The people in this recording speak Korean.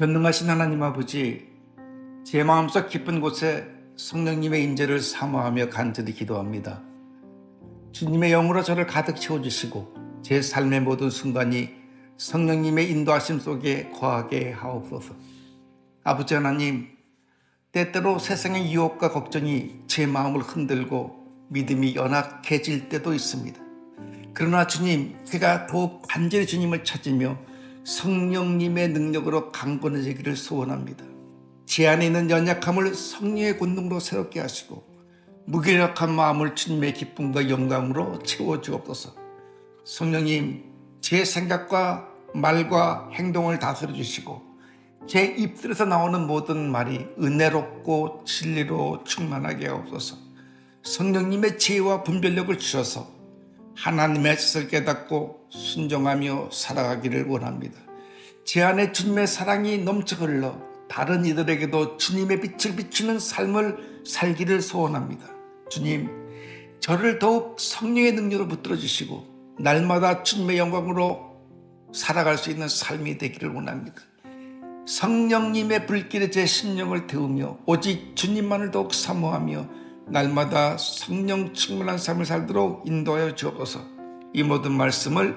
전능하신 하나님 아버지, 제 마음속 깊은 곳에 성령님의 인재를 사모하며 간절히 기도합니다. 주님의 영으로 저를 가득 채워주시고 제 삶의 모든 순간이 성령님의 인도하심 속에 거하게 하옵소서. 아버지 하나님, 때때로 세상의 유혹과 걱정이 제 마음을 흔들고 믿음이 연약해질 때도 있습니다. 그러나 주님, 제가 더욱 간절히 주님을 찾으며 성령님의 능력으로 강건해지기를 소원합니다. 제 안에 있는 연약함을 성령의 권능으로 새롭게 하시고 무기력한 마음을 주님의 기쁨과 영광으로 채워주옵소서. 성령님, 제 생각과 말과 행동을 다스려 주시고 제 입술에서 나오는 모든 말이 은혜롭고 진리로 충만하게 하옵소서. 성령님의 지혜와 분별력을 주셔서 하나님의 뜻을 깨닫고 순종하며 살아가기를 원합니다. 제 안에 주님의 사랑이 넘쳐 흘러 다른 이들에게도 주님의 빛을 비추는 삶을 살기를 소원합니다. 주님, 저를 더욱 성령의 능력으로 붙들어 주시고 날마다 주님의 영광으로 살아갈 수 있는 삶이 되기를 원합니다. 성령님의 불길에 제 심령을 태우며 오직 주님만을 더욱 사모하며 날마다 성령 충만한 삶을 살도록 인도하여 주옵소서. 이 모든 말씀을